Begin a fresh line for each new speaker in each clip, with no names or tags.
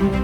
మనిషి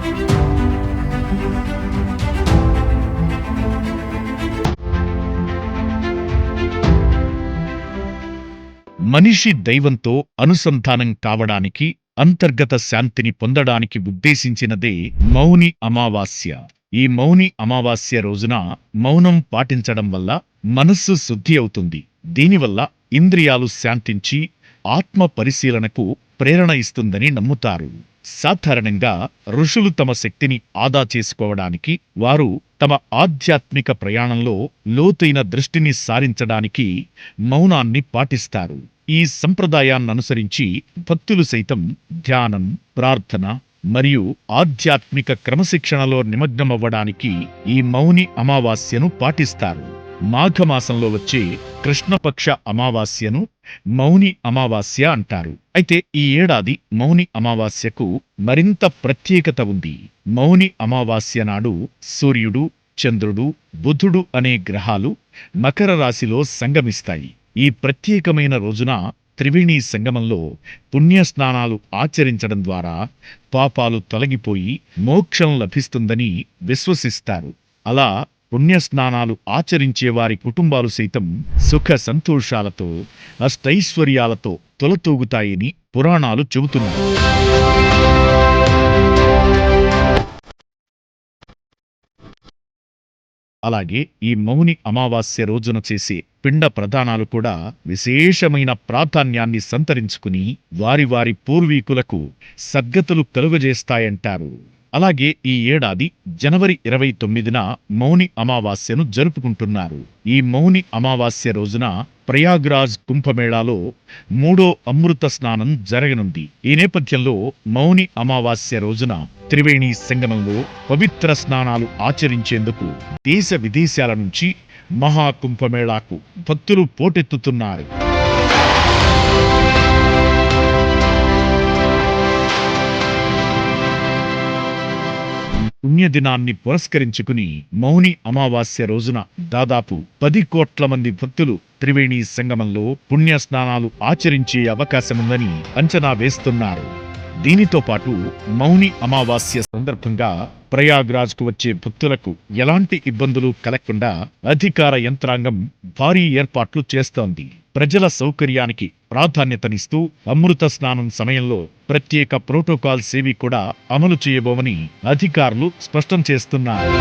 దైవంతో అనుసంధానం కావడానికి అంతర్గత శాంతిని పొందడానికి ఉద్దేశించినదే మౌని అమావాస్య. ఈ మౌని అమావాస్య రోజున మౌనం పాటించడం వల్ల మనస్సు శుద్ధి అవుతుంది. దీనివల్ల ఇంద్రియాలు శాంతించి ఆత్మ పరిశీలనకు ప్రేరణ ఇస్తుందని నమ్ముతారు. సాధారణంగా ఋషులు తమ శక్తిని ఆదా చేసుకోవడానికి వారు తమ ఆధ్యాత్మిక ప్రయాణంలో లోతైన దృష్టిని సారించడానికి మౌనాన్ని పాటిస్తారు. ఈ సంప్రదాయాన్ననుసరించి భక్తులు సైతం ధ్యానం ప్రార్థన మరియు ఆధ్యాత్మిక క్రమశిక్షణలో నిమగ్నమవ్వడానికి ఈ మౌని అమావాస్యను పాటిస్తారు. మాఘమాసంలో వచ్చే కృష్ణపక్ష అమావాస్యను మౌని అమావాస్య అంటారు. అయితే ఈ ఏడాది మౌని అమావాస్యకు మరింత ప్రత్యేకత ఉంది. మౌని అమావాస్య నాడు సూర్యుడు చంద్రుడు బుధుడు అనే గ్రహాలు మకర రాశిలో సంగమిస్తాయి. ఈ ప్రత్యేకమైన రోజున త్రివేణి సంగమంలో పుణ్యస్నానాలు ఆచరించడం ద్వారా పాపాలు తొలగిపోయి మోక్షం లభిస్తుందని విశ్వసిస్తారు. అలా పుణ్యస్నానాలు ఆచరించే వారి కుటుంబాలు సైతం సుఖ సంతోషాలతో అష్టైశ్వర్యాలతో తొలతూగుతాయని పురాణాలు చెబుతున్నాయి. అలాగే ఈ మౌని అమావాస్య రోజున చేసే పిండ ప్రదానాలు కూడా విశేషమైన ప్రాధాన్యాన్ని సంతరించుకుని వారి వారి పూర్వీకులకు సద్గతులు కలుగజేస్తాయంటారు. అలాగే ఈ ఏడాది జనవరి ఇరవై తొమ్మిదిన మౌని అమావాస్యను జరుపుకుంటున్నారు. ఈ మౌని అమావాస్య రోజున ప్రయాగ్రాజ్ కుంభమేళాలో మూడో అమృత స్నానం జరగనుంది. ఈ నేపథ్యంలో మౌని అమావాస్య రోజున త్రివేణి సంగమంలో పవిత్ర స్నానాలు ఆచరించేందుకు దేశ విదేశాల నుంచి మహాకుంభమేళాకు భక్తులు పోటెత్తుతున్నారు. పుణ్యదినాన్ని పురస్కరించుకుని మౌని అమావాస్య రోజున దాదాపు పది కోట్ల మంది భక్తులు త్రివేణి సంగమంలో పుణ్య స్నానాలు ఆచరించే అవకాశముందని అంచనా వేస్తున్నారు. దీనితో పాటు మౌని అమావాస్య సందర్భంగా ప్రయాగ్రాజ్కు వచ్చే భక్తులకు ఎలాంటి ఇబ్బందులు కలగకుండా అధికార యంత్రాంగం భారీ ఏర్పాట్లు చేస్తోంది. ప్రజల సౌకర్యానికి ప్రాధాన్యతనిస్తూ అమృత స్నానం సమయంలో ప్రత్యేక ప్రోటోకాల్ సేవి కూడా అమలు చేయబోమని అధికారులు స్పష్టం చేస్తున్నారు.